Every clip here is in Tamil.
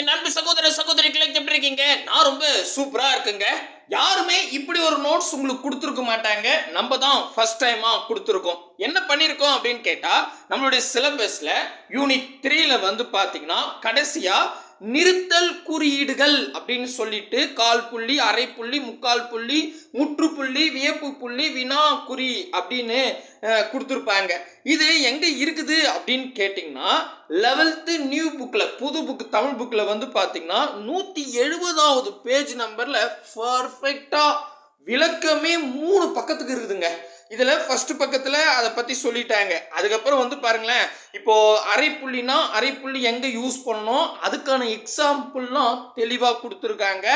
என் அன்பு சகோதர சகோதரிகளை எப்படி இருக்கீங்க? நான் ரொம்ப சூப்பரா இருக்குங்க. யாருமே இப்படி ஒரு நோட்ஸ் உங்களுக்கு கொடுத்துருக்க மாட்டாங்க. நம்ம தான் ஃபர்ஸ்ட் டைமா கொடுத்துருக்கோம். என்ன பண்ணியிருக்கோம் அப்படின்னு கேட்டா நம்மளுடைய சிலபஸ்ல யூனிட் த்ரீல வந்து பாத்தீங்கன்னா கடைசியா நிறுத்தல் குறியீடுகள் அப்படின்னு சொல்லிட்டு கால் புள்ளி அரை புள்ளி முக்கால் புள்ளி முற்றுப்புள்ளி வியப்பு புள்ளி வினா குறி அப்படின்னு கொடுத்துருப்பாங்க. இது எங்க இருக்குது அப்படின்னு கேட்டிங்கன்னா லெவல்த்து நியூ புக்கில் புது புக் தமிழ் புக்கில் வந்து பார்த்தீங்கன்னா நூற்றி எழுபதாவது பேஜ் நம்பரில் பர்ஃபெக்டாக விளக்கமே மூணு பக்கத்துக்கு இருக்குதுங்க. இதில் ஃபர்ஸ்ட் பக்கத்தில் அதை பற்றி சொல்லிட்டாங்க. அதுக்கப்புறம் வந்து பாருங்களேன் இப்போது அரை புள்ளினா அரை புள்ளி எங்கே யூஸ் பண்ணணும்? அதுக்கான எக்ஸாம்பிள்லாம் தெளிவாக கொடுத்துருக்காங்க.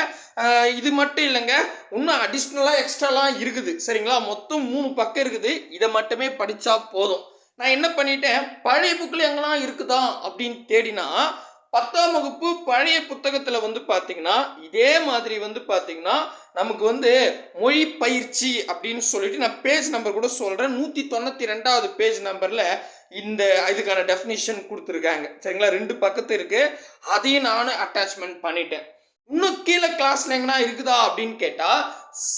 இது மட்டும் இல்லைங்க இன்னும் அடிஷ்னலாக எக்ஸ்ட்ராலாம் இருக்குது. சரிங்களா? மொத்தம் மூணு பக்கம் இருக்குது. இதை மட்டுமே படித்தா போதும். நான் என்ன பண்ணிட்டேன் பழைய புக்கில் எங்கெல்லாம் இருக்குதா அப்படின்னு தேடினா பத்தாம் வகுப்பு பழைய புத்தகத்தில் வந்து பார்த்தீங்கன்னா இதே மாதிரி வந்து பார்த்தீங்கன்னா நமக்கு வந்து மொழி பயிற்சி அப்படின்னு சொல்லிட்டு நான் பேஜ் நம்பர் கூட சொல்கிறேன் நூற்றி தொண்ணூற்றி ரெண்டாவது பேஜ் நம்பரில் இந்த இதுக்கான டெஃபினிஷன் கொடுத்துருக்காங்க. சரிங்களா? ரெண்டு பக்கத்து இருக்கு. அதையும் நான் அட்டாச்மெண்ட் பண்ணிட்டேன். இன்னும் கீழே கிளாஸ்ல எங்கன்னா இருக்குதா அப்படின்னு கேட்டா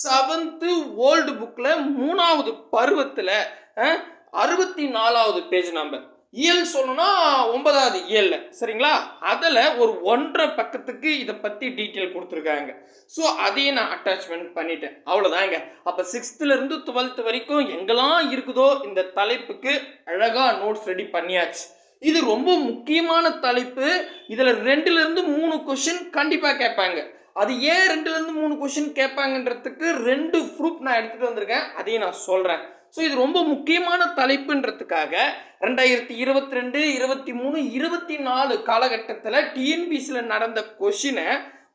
செவன்த்து ஓல்டு புக்கில் மூணாவது பருவத்தில் அறுபத்தி நாலாவது பேஜ் நம்பர் இயல் சொல்லணும்னா ஒன்பதாவது இயல் சரிங்களா? அதில் ஒரு ஒன்றரை பக்கத்துக்கு இதை பற்றி டீட்டெயில் கொடுத்துருக்காங்க. ஸோ அதையும் நான் அட்டாச்மெண்ட் பண்ணிட்டேன். அவ்வளோதாங்க அப்போ சிக்ஸ்த்துலேருந்து டுவெல்த் வரைக்கும் எங்கெல்லாம் இருக்குதோ இந்த தலைப்புக்கு அழகாக நோட்ஸ் ரெடி பண்ணியாச்சு. இது ரொம்ப முக்கியமான தலைப்பு. இதில் ரெண்டுலேருந்து மூணு கொஷின் கண்டிப்பாக கேட்பாங்க. அது ஏன் ரெண்டுலேருந்து மூணு கொஷின் கேட்பாங்கன்றதுக்கு ரெண்டு ப்ரூஃப் நான் எடுத்துகிட்டு வந்திருக்கேன். அதையும் நான் சொல்கிறேன் ஸோ இது ரொம்ப முக்கியமான தலைப்புன்றதுக்காக ரெண்டாயிரத்தி இருபத்தி ரெண்டு இருபத்தி மூணு இருபத்தி நாலு காலகட்டத்தில் டிஎன்பிசியில் நடந்த கொஷினை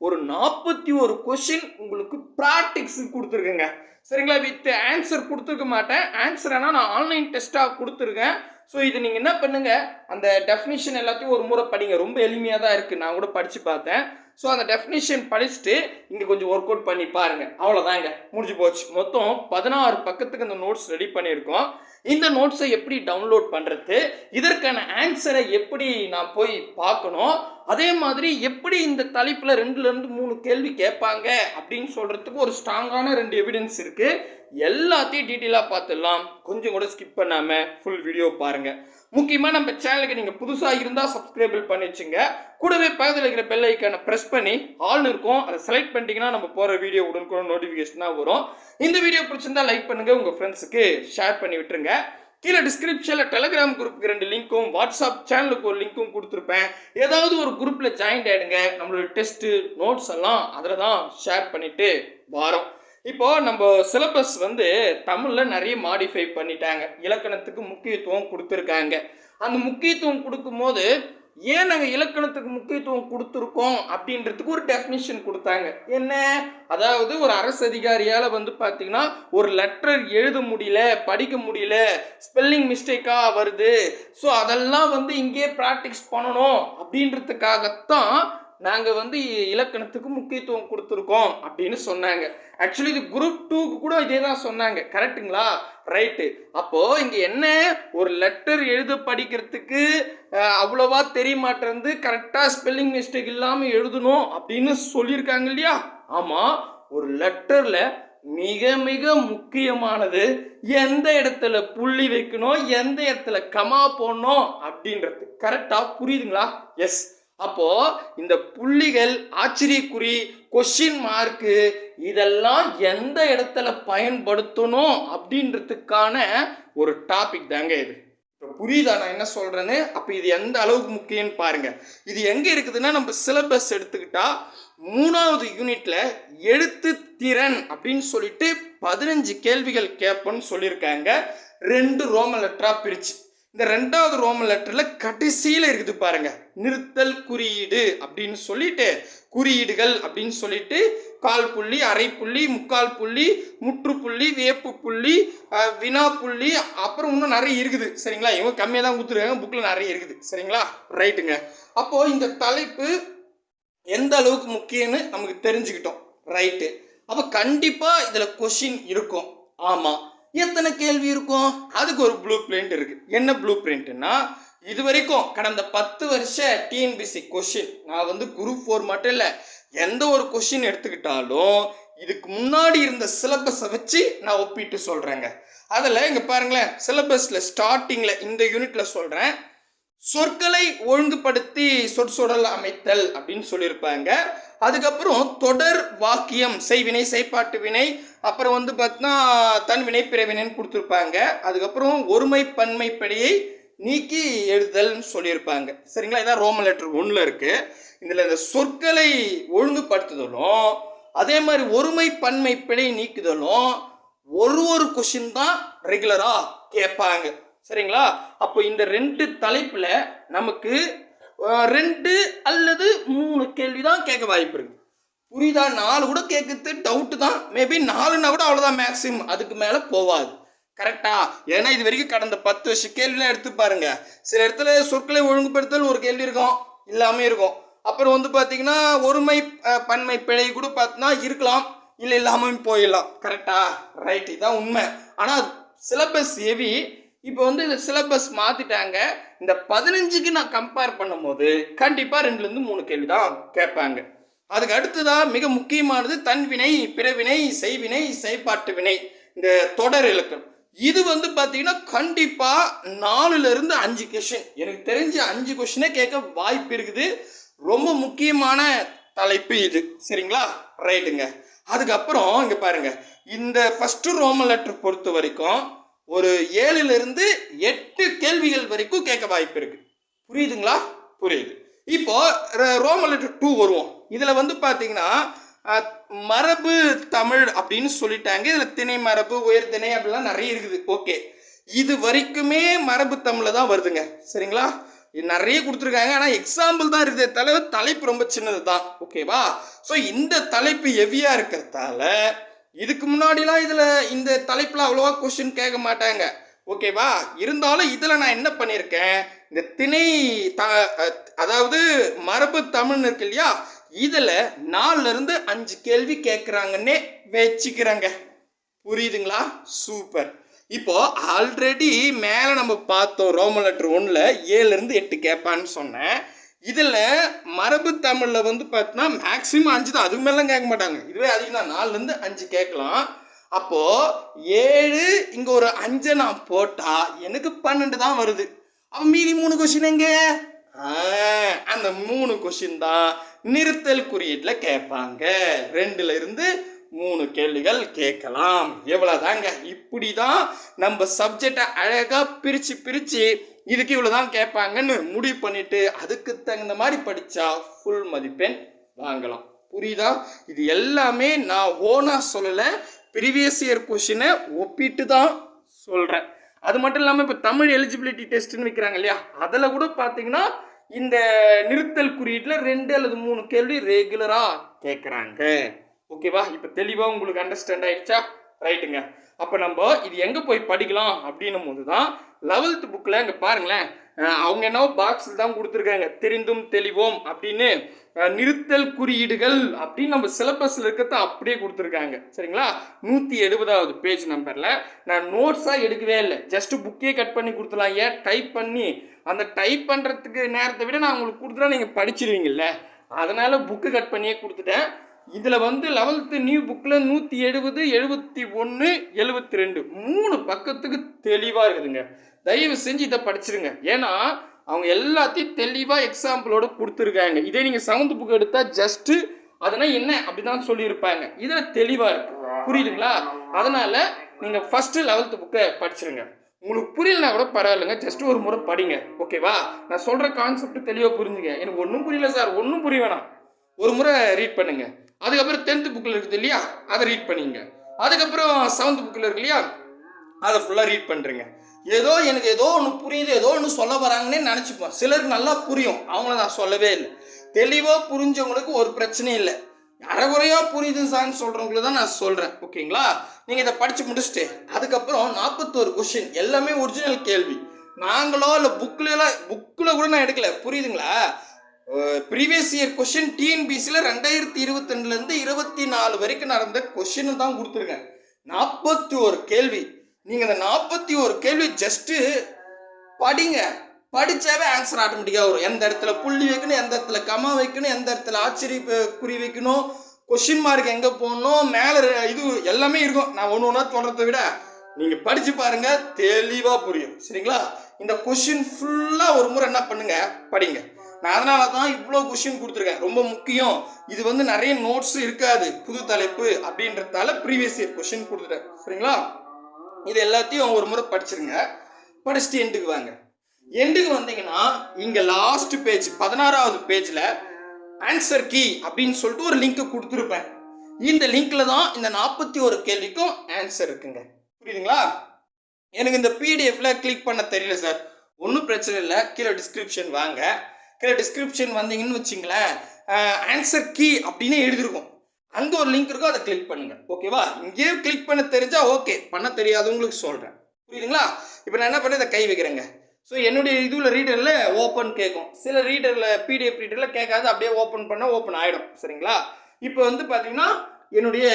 ஒரு நாற்பத்தி ஒரு கொஷின் உங்களுக்கு ப்ராக்டிக்ஸ் கொடுத்துருக்குங்க. சரிங்களா? வித் ஆன்சர் கொடுத்துருக்க மாட்டேன். ஆன்சர் ஆனால் நான் ஆன்லைன் டெஸ்ட்டாக கொடுத்துருக்கேன். ஸோ இது நீங்கள் என்ன பண்ணுங்க? அந்த டெஃபினிஷன் எல்லாத்தையும் ஒரு முறை படிங்க. ரொம்ப எளிமையாக தான் இருக்குது நான் கூட படித்து பார்த்தேன். ஸோ அந்த டெஃபினிஷன் படிச்சுட்டு இங்கே கொஞ்சம் ஒர்க் அவுட் பண்ணி பாருங்கள் அவ்வளோதாங்க. முடிஞ்சு போச்சு. மொத்தம் பதினாறு பக்கத்துக்கு இந்த நோட்ஸ் ரெடி பண்ணியிருக்கோம். இந்த நோட்ஸை எப்படி டவுன்லோட் பண்ணுறது இதற்கான ஆன்சரை எப்படி நான் போய் பார்க்கணும்? அதே மாதிரி எப்படி இந்த தலைப்பில் ரெண்டுலேருந்து மூணு கேள்வி கேட்பாங்க அப்படின்னு சொல்கிறதுக்கு ஒரு ஸ்ட்ராங்கான ரெண்டு எவிடன்ஸ் இருக்குது எல்லாத்தையும் டீட்டெயிலாக பார்த்துடலாம். கொஞ்சம் கூட ஸ்கிப் பண்ணாமல் ஃபுல் வீடியோ பாருங்கள் முக்கியமாக நம்ம சேனலுக்கு நீங்கள் புதுசாக இருந்தால் சப்ஸ்கிரைபிள் பண்ணி வச்சுங்க. கூடவே பக்கத்தில் இருக்கிற பெல் ஐக்கானை ப்ரெஸ் பண்ணி ஆல்னு இருக்கும். அதை செலக்ட் பண்ணிட்டீங்கன்னா நம்ம போகிற வீடியோ உடனுக்குடன் நோட்டிஃபிகேஷனாக வரும். இந்த வீடியோ பிடிச்சிருந்தா லைக் பண்ணுங்கள் உங்கள் ஃப்ரெண்ட்ஸுக்கு ஷேர் பண்ணி விட்டுருங்க. கீழே டிஸ்கிரிப்ஷனில் டெலகிராம் குரூப்புக்கு ரெண்டு லிங்க்கும் வாட்ஸ்அப் சேனலுக்கு ஒரு லிங்க்கும் கொடுத்துருப்பேன். ஏதாவது ஒரு குரூப்பில் ஜாயின் ஆகிடுங்க நம்மளோட டெஸ்ட்டு நோட்ஸ் எல்லாம் அதில் தான் ஷேர் பண்ணிவிட்டு வாரோம். இப்போ நம்ம சிலபஸ் வந்து தமிழில் நிறைய மாடிஃபை பண்ணிட்டாங்க. இலக்கணத்துக்கு முக்கியத்துவம் கொடுத்துருக்காங்க. அந்த முக்கியத்துவம் கொடுக்கும்போது ஏன் நாங்கள் இலக்கணத்துக்கு முக்கியத்துவம் கொடுத்துருக்கோம் அப்படின்றதுக்கு ஒரு டெஃபினிஷன் கொடுத்தாங்க. என்ன? அதாவது ஒரு அரசு அதிகாரியால் வந்து பார்த்தீங்கன்னா ஒரு லெட்டர் எழுத முடியல படிக்க முடியல ஸ்பெல்லிங் மிஸ்டேக்காக வருது. ஸோ அதெல்லாம் வந்து இங்கேயே ப்ராக்டிஸ் பண்ணணும் அப்படின்றதுக்காகத்தான் நாங்கள் வந்து இலக்கணத்துக்கு முக்கியத்துவம் கொடுத்துருக்கோம் அப்படின்னு சொன்னாங்க. ஆக்சுவலி இது குரூப் டூக்கு கூட இதே தான் சொன்னாங்க. கரெக்ட்டுங்களா ரைட்டு அப்போது இங்கே என்ன? ஒரு லெட்டர் எழுத படிக்கிறதுக்கு அவ்வளோவா தெரிய மாட்டேருந்து கரெக்டாக ஸ்பெல்லிங் மிஸ்டேக் இல்லாமல் எழுதணும் அப்படின்னு சொல்லியிருக்காங்க இல்லையா? ஆமாம் ஒரு லெட்டரில் மிக மிக முக்கியமானது எந்த இடத்துல புள்ளி வைக்கணும் எந்த இடத்துல கமா போடணும் அப்படின்றது. கரெக்டாக புரியுதுங்களா? எஸ் அப்போ இந்த புள்ளிகள் ஆச்சரியக்குறி கொஷின் மார்க்கு இதெல்லாம் எந்த இடத்துல பயன்படுத்தணும் அப்படின்றதுக்கான ஒரு டாபிக் தாங்க இது. இப்போ புரியுதா நான் என்ன சொல்றேன்னு? அப்போ இது எந்த அளவுக்கு முக்கியம்னு பாருங்க. இது எங்க இருக்குதுன்னா நம்ம சிலபஸ் எடுத்துக்கிட்டா மூணாவது யூனிட்ல எழுத்து திறன் அப்படின்னு சொல்லிட்டு பதினஞ்சு கேள்விகள் கேட்போன்னு சொல்லியிருக்காங்க. ரெண்டு ரோம லெட்டரா பிரிச்சு. இந்த ரெண்டாவது ரோமன் லெட்டரில் கடைசியில் இருக்குது பாருங்க. நிறுத்தல் குறியீடு அப்படின்னு சொல்லிட்டு குறியீடுகள் அப்படின்னு சொல்லிட்டு கால் புள்ளி அரை புள்ளி முக்கால் புள்ளி முற்றுப்புள்ளி வேப்பு புள்ளி வினா புள்ளி அப்புறம் இன்னும் நிறைய இருக்குது. சரிங்களா? இவங்க கம்மியாக தான் கொடுத்துருக்காங்க. புக்கில் நிறைய இருக்குது. சரிங்களா? ரைட்டுங்க அப்போது இந்த தலைப்பு எந்த அளவுக்கு முக்கியம்னு நமக்கு தெரிஞ்சுக்கிட்டோம். ரைட்டு அப்போ கண்டிப்பாக இதில் கொஷின் இருக்கும். ஆமாம் எத்தனை கேள்வி இருக்கும்? அதுக்கு ஒரு ப்ளூ பிரிண்ட் இருக்குது என்ன ப்ளூ பிரிண்ட்னா இது வரைக்கும் கடந்த பத்து வருஷ டிஎன்பிசி கொஷின் நான் வந்து குரூப் ஃபோர் மட்டும் இல்லை எந்த ஒரு கொஷின் எடுத்துக்கிட்டாலும் இதுக்கு முன்னாடி இருந்த சிலபஸை வச்சு நான் ஒப்பிட்டு சொல்கிறேங்க அதில் இங்கே பாருங்களேன் சிலபஸில் ஸ்டார்டிங்கில் இந்த யூனிட்டில் சொல்கிறேன் சொற்களை ஒழுங்குபடுத்தி சொற்சொடல் அமைத்தல் அப்படின்னு சொல்லியிருப்பாங்க. அதுக்கப்புறம் தொடர் வாக்கியம் செய்வினை செய்பாட்டு வினை அப்புறம் வந்து பார்த்தீங்கன்னா தன்வினை பிறவினைன்னு கொடுத்துருப்பாங்க. அதுக்கப்புறம் ஒருமை பன்மைப்படியை நீக்கி எழுதல்னு சொல்லியிருப்பாங்க. சரிங்களா? இதான் ரோமன் லெட்டர் ஒன்றில் இருக்குது இதில் இந்த சொற்களை ஒழுங்குபடுத்துதலும் அதே மாதிரி ஒருமை பன்மைப்படை நீக்குதலும் ஒரு ஒரு கொஷின் தான் ரெகுலராக கேட்பாங்க. சரிங்களா? அப்போ இந்த ரெண்டு தலைப்பில் நமக்கு ரெண்டு அல்லது மூணு கேள்வி தான் கேட்க வாய்ப்பு இருக்கு. புரியுதா? நாலு கூட கேட்கறது டவுட்டு தான். மேபி நாலுன்னா கூட அவ்வளோதான் மேக்ஸிமம் அதுக்கு மேலே போவாது. கரெக்டா ஏன்னா இது வரைக்கும் கடந்த பத்து வருஷம் கேள்விலாம் எடுத்து பாருங்க. சில இடத்துல சொற்களை ஒழுங்குபடுத்தல் ஒரு கேள்வி இருக்கும். இல்லாமல் இருக்கும். அப்புறம் வந்து பார்த்தீங்கன்னா ஒருமை பன்மை பிழை கூட பார்த்தீங்கன்னா இருக்கலாம். இல்லை இல்லாமல் போயிடலாம். கரெக்டா ரைட் இதான் உண்மை. ஆனால் சிலபஸ் ஹெவி இப்போ வந்து இந்த சிலபஸ் மாற்றிட்டாங்க இந்த பதினஞ்சுக்கு நான் கம்பேர் பண்ணும்போது கண்டிப்பாக ரெண்டுலேருந்து மூணு கேள்வி தான் கேட்பாங்க. அதுக்கு அடுத்ததாக மிக முக்கியமானது தன்வினை பிறவினை செய்வினை செய்பாட்டு வினை இந்த தொடர் இலக்கணம். இது வந்து பார்த்தீங்கன்னா கண்டிப்பாக நாலுலேருந்து அஞ்சு கொஷின் எனக்கு தெரிஞ்ச அஞ்சு கொஷினே கேட்க வாய்ப்பு இருக்குது. ரொம்ப முக்கியமான தலைப்பு இது. சரிங்களா? ரைட்டுங்க அதுக்கப்புறம் இங்கே பாருங்க. இந்த ஃபஸ்ட்டு ரோமன் லெட்டர் பொறுத்த வரைக்கும் ஒரு ஏழுலருந்து எட்டு கேள்விகள் வரைக்கும் கேட்க வாய்ப்பு இருக்கு. புரியுதுங்களா? புரியுது. இப்போ ர- லெட்டர் டூ வருவோம். இதில் வந்து பார்த்தீங்கன்னா மரபு தமிழ் அப்படின்னு சொல்லிட்டாங்க. இதில் திணை மரபு உயர் திணை அப்படிலாம் நிறைய இருக்குது. ஓகே. இது வரைக்குமே மரபு தமிழில் தான் வருதுங்க. சரிங்களா? நிறைய கொடுத்துருக்காங்க. ஆனால் எக்ஸாம்பிள் தான் இருக்குது. தலைவர் தலைப்பு ரொம்ப சின்னது தான் ஓகேவா? ஸோ இந்த தலைப்பு ஹெவியாக இருக்கிறதால இதுக்கு முன்னாடிலாம் இதில் இந்த தலைப்பில் அவ்வளோவா கொஷின் கேட்க மாட்டாங்க. ஓகேவா இருந்தாலும் இதில் நான் என்ன பண்ணியிருக்கேன் இந்த திணை த அதாவது மரபு தமிழ்னு இருக்கு இல்லையா? இதில் நாலுலேருந்து அஞ்சு கேள்வி கேட்குறாங்கன்னே வச்சுக்கிறேங்க. புரியுதுங்களா? சூப்பர் இப்போ ஆல்ரெடி மேலே நம்ம பார்த்தோம் ரோமன் லெட்டர் ஒன்றில் ஏழுலேருந்து எட்டு கேட்பான்னு சொன்னேன். இதில் மரபு தமிழில் வந்து பார்த்தீங்கன்னா மேக்ஸிமம் அஞ்சு தான் அதுக்கு மேலாம் கேட்க மாட்டாங்க. இதுவே அதிகம் தான் நாலுலேருந்து அஞ்சு கேட்கலாம். அப்போது ஏழு இங்கே ஒரு அஞ்சை நான் போட்டால் எனக்கு பன்னெண்டு தான் வருது. அப்போ மீதி மூணு கொஷின் எங்கே? ஆ, அந்த மூணு கொஷின் தான் நிறுத்தல் குறியீட்டில் கேட்பாங்க. ரெண்டுல இருந்து மூணு கேள்விகள் கேட்கலாம். எவ்வளோதாங்க இப்படி தான் நம்ம சப்ஜெக்டை அழகாக பிரித்து பிரித்து இதுக்கு இவ்வளோதான் கேட்பாங்கன்னு முடிவு பண்ணிட்டு அதுக்கு தகுந்த மாதிரி படித்தா ஃபுல் மதிப்பெண் வாங்கலாம். புரியுதா? இது எல்லாமே நான் ஓனாக சொல்லலை ப்ரீவியஸ் இயர் கொஷினை ஒப்பிட்டு தான் சொல்கிறேன் அது மட்டும் இல்லாமல் இப்போ தமிழ் எலிஜிபிலிட்டி டெஸ்ட்னு வைக்கிறாங்க இல்லையா? அதில் கூட பார்த்தீங்கன்னா இந்த நிறுத்தல் குறியீட்டில் ரெண்டு அல்லது மூணு கேள்வி ரெகுலராக கேட்குறாங்க ஓகேவா இப்போ தெளிவாக உங்களுக்கு அண்டர்ஸ்டாண்ட் ஆயிடுச்சா? ரைட்டுங்க அப்போ நம்ம இது எங்கே போய் படிக்கலாம் அப்படின்னும் போது தான் லெவல்த் புக்கில் இங்கே பாருங்களேன் அவங்க என்னவோ பாக்ஸில் தான் கொடுத்துருக்காங்க. தெரிந்தும் தெளிவோம் அப்படின்னு நிறுத்தல் குறியீடுகள் அப்படின்னு நம்ம சிலபஸில் இருக்கிறத அப்படியே கொடுத்துருக்காங்க. சரிங்களா? நூற்றி எழுபதாவது பேஜ் நம்பரில் நான் நோட்ஸாக எடுக்கவே இல்லை. ஜஸ்ட் புக்கே கட் பண்ணி கொடுத்துலாம் ஏன்? டைப் பண்ணி அந்த டைப் பண்ணுறதுக்கு நேரத்தை விட நான் உங்களுக்கு கொடுத்துட்டா நீங்கள் படிச்சிருவீங்கல்ல. அதனால் புக்கு கட் பண்ணியே கொடுத்துட்டேன். இதில் வந்து லெவல்த்து நியூ புக்கில் நூற்றி எழுபது எழுபத்தி ஒன்று எழுபத்தி ரெண்டு. மூணு பக்கத்துக்கு தெளிவாக இருக்குதுங்க. தயவு செஞ்சு இதை படிச்சிருங்க. ஏன்னா அவங்க எல்லாத்தையும் தெளிவாக எக்ஸாம்பிளோட கொடுத்துருக்காங்க. இதே நீங்கள் செவன்த் புக் எடுத்தால் ஜஸ்ட்டு அதனால் என்ன? அப்படிதான் சொல்லியிருப்பாங்க. இதில் தெளிவாக இருக்கு. புரியுதுங்களா? அதனால் நீங்கள் ஃபஸ்ட்டு லெவல்த்து புக்கை படிச்சிருங்க. உங்களுக்கு புரியலனா கூட பரவாயில்லைங்க. ஜஸ்ட் ஒரு முறை படிங்க. ஓகேவா நான் சொல்கிற கான்செப்ட் தெளிவாக புரிஞ்சுங்க எனக்கு ஒன்றும் புரியல சார். ஒன்றும் புரிய வேணாம். ஒரு முறை ரீட் பண்ணுங்கள் அதுக்கப்புறம் டென்த்து புக்கில் இருக்குது இல்லையா? அதை ரீட் பண்ணிங்க. அதுக்கப்புறம் செவன்த் புக்கில் இருக்கு இல்லையா? அதை ஃபுல்லாக ரீட் பண்ணுறீங்க ஏதோ எனக்கு ஏதோ ஒன்று புரியுது ஏதோ ஒன்று சொல்ல வராங்கன்னே நினச்சிப்போம். சிலருக்கு நல்லா புரியும். அவங்கள நான் சொல்லவே இல்லை. தெளிவாக புரிஞ்சவங்களுக்கு ஒரு பிரச்சனையும் இல்லை. அறகுறையாக புரியுது சார்னு சொல்கிறவங்களுக்கு தான் நான் சொல்கிறேன் ஓகேங்களா? நீங்கள் இதை படித்து முடிச்சுட்டு அதுக்கப்புறம் நாற்பத்தோரு கொஷின் எல்லாமே ஒரிஜினல் கேள்வி. நாங்களோ இல்லை புக்கிலலாம் புக்கில் கூட நான் எடுக்கல. புரியுதுங்களா? ப்ரீவியஸ் இயர் கொஷின் டிஎன்பிசியில் ரெண்டாயிரத்தி இருபத்திரெண்டுலேருந்து இருபத்தி நாலு வரைக்கும் நடந்த கொஷின் தான் கொடுத்துருக்கேன். நாற்பத்தி ஒரு கேள்வி. நீங்கள் இந்த நாற்பத்தி ஒரு கேள்வி ஜஸ்ட்டு படிங்க. படித்தாவே ஆன்சர் ஆட்டோமேட்டிக்காக வரும். எந்த இடத்துல புள்ளி வைக்கணும் எந்த இடத்துல கமா வைக்கணும் எந்த இடத்துல ஆச்சரிய குறி வைக்கணும் கொஷின் மார்க் எங்கே போடணும் மேலே இது எல்லாமே இருக்கும். நான் ஒன்று ஒன்றா சொல்கிறத விட நீங்கள் படித்து பாருங்கள் தெளிவாக புரியும். சரிங்களா? இந்த கொஷின் ஃபுல்லாக ஒரு முறை என்ன பண்ணுங்கள் படிங்க. நான் அதனால தான் இவ்வளோ கொஷின் கொடுத்துருக்கேன். ரொம்ப முக்கியம். இது வந்து நிறைய நோட்ஸ் இருக்காது. புது தலைப்பு அப்படின்றதால ப்ரீவியஸ் இயர் கொஷின் கொடுத்துட்டேன். சரிங்களா? இது எல்லாத்தையும் ஒரு முறை படிச்சிருங்க. படிச்சுட்டு எண்டுக்கு வாங்க. எண்டுக்கு வந்தீங்கன்னா இங்கே லாஸ்ட் பேஜ் பதினாறாவது பேஜில் ஆன்சர் கீ அப்படின்னு சொல்லிட்டு ஒரு லிங்க்கை கொடுத்துருப்பேன். இந்த லிங்க்ல தான் இந்த நாற்பத்தி ஒரு கேள்விக்கும் ஆன்சர் இருக்குங்க. புரியுதுங்களா? எனக்கு இந்த பிடிஎஃப்ல கிளிக் பண்ண தெரியல சார். ஒன்றும் பிரச்சனை இல்லை. கீழே டிஸ்கிரிப்ஷன் வாங்க. கீழே டிஸ்கிரிப்ஷன் வந்தீங்கன்னு வச்சிங்களேன். ஆன்சர் கீ அப்படின்னு எழுதியிருக்கும் அங்கே ஒரு லிங்க் இருக்கோ அதை கிளிக் பண்ணுங்கள் ஓகேவா இங்கேயே கிளிக் பண்ண தெரிஞ்சா ஓகே பண்ண தெரியாதவங்களுக்கு சொல்கிறேன் புரியுதுங்களா? இப்போ நான் என்ன பண்ண இதை கை வைக்கிறேங்க. ஸோ என்னுடைய இதுவில் ரீடரில் ஓப்பன் கேட்கும் சில ரீடரில் பிடிஎஃப் ரீடரில் கேட்காது. அப்படியே ஓப்பன் பண்ணால் ஓப்பன் ஆகிடும் சரிங்களா? இப்போ வந்து பார்த்தீங்கன்னா என்னுடைய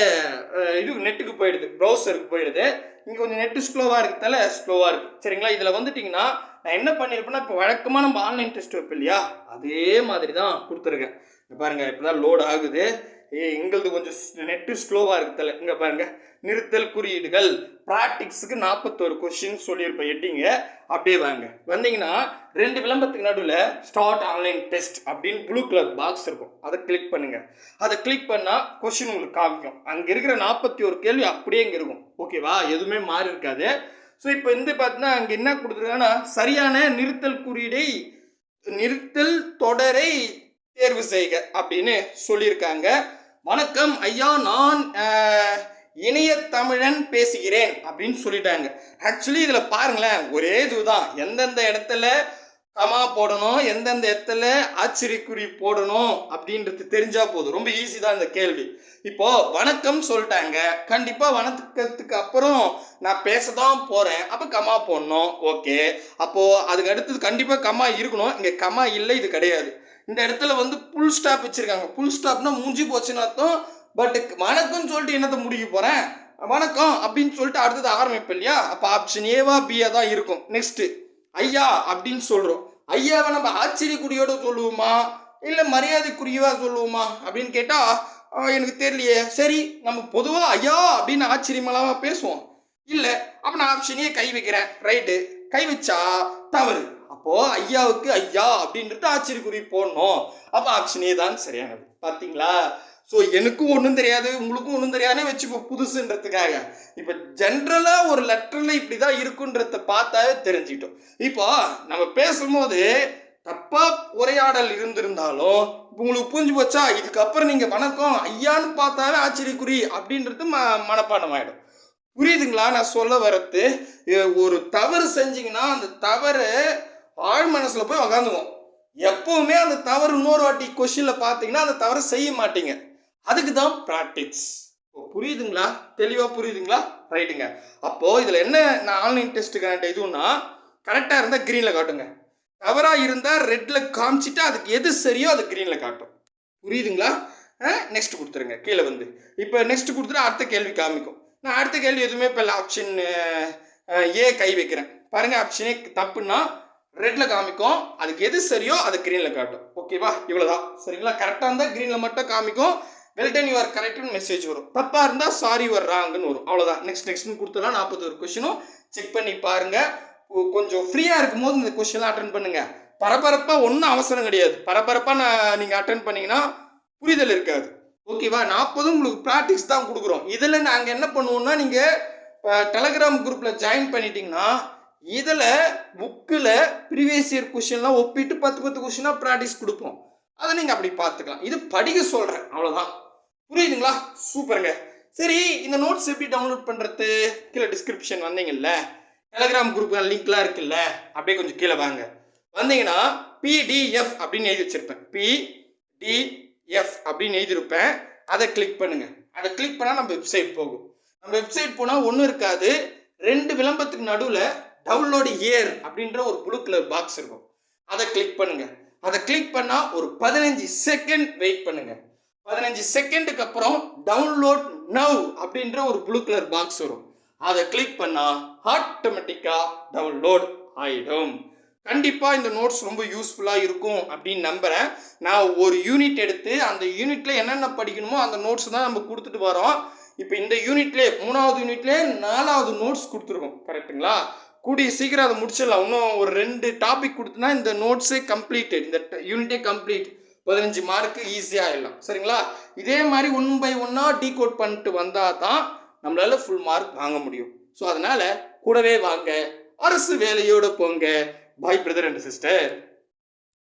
இது நெட்டுக்கு போயிடுது ப்ரௌசருக்கு போயிடுது. இங்கே கொஞ்சம் நெட்டு ஸ்லோவாக இருக்கிறதால ஸ்லோவாக இருக்குது சரிங்களா? இதில் வந்துட்டிங்கன்னா நான் என்ன பண்ணியிருப்பேன்னா இப்போ வழக்கமாக நம்ம ஆன்லைன் டெஸ்ட் வைப்போம் இல்லையா? அதே மாதிரி தான் கொடுத்துருக்கேன். பாருங்கள் பாருங்க இப்போ தான் லோட் ஆகுது. ஏ எங்களது கொஞ்சம் நெட்டு ஸ்லோவாக இருக்குதுல இங்கே பாருங்கள் நிறுத்தல் குறியீடுகள். ப்ராக்டிக்ஸுக்கு நாற்பத்தோரு கொஷின் சொல்லியிருப்பேன் எட்டிங்க அப்படியே வாங்க. வந்தீங்கன்னா ரெண்டு விளம்பரத்துக்கு நடுவில் ஸ்டார்ட் ஆன்லைன் டெஸ்ட் அப்படின்னு ப்ளூ கலர் பாக்ஸ் இருக்கும். அதை கிளிக் பண்ணுங்கள் அதை கிளிக் பண்ணால் கொஷின் உங்களுக்கு காமிக்கும். அங்கே இருக்கிற நாற்பத்தி ஒரு கேள்வி அப்படியே இங்கே இருக்கும். ஓகேவா எதுவுமே மாறி இருக்காது. ஸோ இப்போ வந்து பார்த்தீங்கன்னா அங்கே என்ன கொடுத்துருக்காங்கன்னா சரியான நிறுத்தல் குறியீடை நிறுத்தல் தொடரை தேர்வு செய்க அப்படின்னு சொல்லியிருக்காங்க. வணக்கம் ஐயா நான் இணைய தமிழன் பேசுகிறேன் அப்படின்னு சொல்லிட்டாங்க. ஆக்சுவலி இதில் பாருங்களேன் ஒரே இதுதான். எந்தெந்த இடத்துல கமா போடணும் எந்தெந்த இடத்துல ஆச்சரியக்குறி போடணும் அப்படின்றது தெரிஞ்சா போதும். ரொம்ப ஈஸி தான் இந்த கேள்வி. இப்போ வணக்கம் சொல்லிட்டாங்க. கண்டிப்பா வணக்கத்துக்கு அப்புறம் நான் பேச தான் போறேன். அப்ப கமா போடணும். ஓகே. அப்போ அதுக்கு அடுத்தது கண்டிப்பா கமா இருக்கணும். இங்க கமா இல்லை இது கிடையாது. இந்த இடத்துல வந்து புல் ஸ்டாப் வச்சிருக்காங்க. புல் ஸ்டாப்னா மூஞ்சி போச்சுன்னு அர்த்தம். பட் வணக்கம்னு சொல்லிட்டு என்னத்தை முடிக்க போகிறேன் வணக்கம் அப்படின்னு சொல்லிட்டு அடுத்தது ஆரம்பிப்பேன் இல்லையா? அப்போ ஆப்ஷன் ஏவா பிஏ தான் இருக்கும். நெக்ஸ்ட்டு ஐயா அப்படின்னு சொல்கிறோம் ஐயாவை நம்ம ஆச்சரியக்குடியோட சொல்லுவோமா? இல்லை மரியாதைக்குரியவா சொல்லுவோமா? அப்படின்னு கேட்டால் எனக்கு தெரியலையே. சரி நம்ம பொதுவாக ஐயா அப்படின்னு ஆச்சரியமெல்லாம் பேசுவோம். இல்லை அப்போ நான் ஆப்ஷனே கை வைக்கிறேன். ரைட்டு கை வச்சா தவறு. அப்போ ஐயாவுக்கு ஐயா அப்படின்றது ஆச்சரியக்குறி போடணும். அப்போ ஆப்ஷனே தான் சரியானது. பார்த்தீங்களா ஸோ எனக்கும் ஒன்றும் தெரியாது உங்களுக்கும் ஒன்றும் தெரியாதுனே வச்சுப்போம் புதுசுன்றதுக்காக. இப்போ ஜென்ரலாக ஒரு லெட்டரில் இப்படி தான் இருக்குன்றத பார்த்தாவே தெரிஞ்சுக்கிட்டோம். இப்போ நம்ம பேசும்போது தப்பாக உரையாடல் இருந்திருந்தாலும் இப்போ உங்களுக்கு புரிஞ்சு போச்சா? இதுக்கப்புறம் நீங்கள் வணக்கம் ஐயான்னு பார்த்தாவே ஆச்சரியக்குறி அப்படின்றது ம மனப்பாடம் ஆகிடும் புரியுதுங்களா? நான் சொல்ல வரது ஒரு தவறு செஞ்சிங்கன்னா அந்த தவறு ஆழ் மனசில் போய் உக்காந்துவோம் எப்பவுமே அந்த தவறு இன்னொரு வாட்டி கொஷினில் பார்த்தீங்கன்னா அந்த தவறை செய்ய மாட்டீங்க. அதுக்கு தான் ப்ராக்டிக்ஸ் புரியுதுங்களா? தெளிவாக புரியுதுங்களா? ரைட்டுங்க அப்போது இதில் என்ன நான் ஆன்லைன் டெஸ்ட்டுக்கான இதுன்னா கரெக்டாக இருந்தால் க்ரீனில் காட்டுங்க. தவறாக இருந்தால் ரெட்டில் காமிச்சிட்டு அதுக்கு எது சரியோ அது க்ரீனில் காட்டும். புரியுதுங்களா? நெக்ஸ்ட் கொடுத்துருங்க. கீழே வந்து. இப்போ நெக்ஸ்ட் கொடுத்துட்டு அடுத்த கேள்வி காமிக்கும். நான் அடுத்த கேள்வி எதுவுமே இப்போ ஆப்ஷன் ஏ கை வைக்கிறேன். பாருங்கள் ஆப்ஷனே தப்புன்னா ரெட்ல காமிக்கும். அதுக்கு எது சரியோ அது கிரீன்ல காட்டும். ஓகேவா இவ்வளவுதான். சரிங்களா? கரெக்டாக இருந்தால் கிரீன்ல மட்டும் காமிக்கும். வெல்டன் யூ ஆர் கரெக்ட்னு மெசேஜ் வரும். தப்பா இருந்தால் சாரி யுவர் ராங்குன்னு வரும். அவ்வளோதான் நெக்ஸ்ட் நெக்ஸ்ட்னு கொடுத்தலாம் நாற்பது ஒரு கொஷினும் செக் பண்ணி பாருங்க. கொஞ்சம் கொஞ்சம் ஃப்ரீயா இருக்கும்போது இந்த கொஸ்டின்லாம் அட்டன் பண்ணுங்க. பரபரப்பா ஒன்றும் அவசரம் கிடையாது. பரபரப்பா நான் நீங்க அட்டன் பண்ணீங்கன்னா புரிதல் இருக்காது. ஓகேவா நாற்பதும் உங்களுக்கு ப்ராக்டிஸ் தான் கொடுக்குறோம். இதில் நாங்கள் என்ன பண்ணுவோம்னா நீங்கள் டெலகிராம் குரூப்பில் ஜாயின் பண்ணிட்டீங்கன்னா இதில் புக்கில் ப்ரீவியஸ் இயர் கொஷின்லாம் ஒப்பிட்டு பத்து பத்து கொஷினாக ப்ராக்டிஸ் கொடுப்போம். அதை நீங்கள் அப்படி பார்த்துக்கலாம். இது படிக்க சொல்கிறேன் அவ்வளோதான் புரியுதுங்களா? சூப்பருங்க. சரி இந்த நோட்ஸ் எப்படி டவுன்லோட் பண்ணுறது கீழே டிஸ்கிரிப்ஷன் வந்தீங்கல்ல. டெலகிராம் குரூப் லிங்க்லாம் இருக்குல்ல. அப்படியே கொஞ்சம் கீழே வாங்க. வந்தீங்கன்னா பிடிஎஃப் அப்படின்னு எழுதி வச்சுருப்பேன். பிடிஎஃப் அப்படின்னு எழுதியிருப்பேன். அதை கிளிக் பண்ணுங்கள் அதை கிளிக் பண்ணால் நம்ம வெப்சைட் போகும். நம்ம வெப்சைட் போனால் ஒன்றும் இருக்காது. ரெண்டு விளம்பரத்துக்கு நடுவில் டவுன்லோடு ஏர் அப்படின்ற ஒரு ப்ளூ கலர் பாக்ஸ் இருக்கும். அதை கிளிக் பண்ணுங்க. அதை கிளிக் பண்ணால் ஒரு பதினஞ்சு செகண்ட் வெயிட் பண்ணுங்க. பதினஞ்சு செகண்டுக்கு அப்புறம் டவுன்லோட் நவ் அப்படின்ற ஒரு ப்ளூ கலர் பாக்ஸ் வரும். அதை கிளிக் பண்ணால் ஆட்டோமேட்டிக்காக டவுன்லோட் ஆயிடும். கண்டிப்பாக இந்த நோட்ஸ் ரொம்ப யூஸ்ஃபுல்லாக இருக்கும் அப்படின்னு நம்புகிறேன் நான் ஒரு யூனிட் எடுத்து அந்த யூனிட்டில் என்னென்ன படிக்கணுமோ அந்த நோட்ஸ் தான் நம்ம கொடுத்துட்டு வரோம். இப்போ இந்த யூனிட்லேயே மூணாவது யூனிட்லேயே நாலாவது நோட்ஸ் கொடுத்துருக்கோம் கரெக்ட்டுங்களா கூடிய சீக்கிரம் அதை முடிச்சிடலாம். இன்னும் ஒரு ரெண்டு டாபிக் கொடுத்தனா இந்த நோட்ஸே கம்ப்ளீட்டட் இந்த யூனிட்டே கம்ப்ளீட் பதினஞ்சு மார்க்கு ஈஸியாக ஆகிடலாம் சரிங்களா? இதே மாதிரி ஒன் பை ஒன்னாக டீ கோட் பண்ணிட்டு வந்தால் தான் நம்மளால் ஃபுல் மார்க் வாங்க முடியும். ஸோ அதனால் கூடவே வாங்க. அரசு வேலையோடு போங்க. பாய் பிரதர் அண்ட் சிஸ்டர்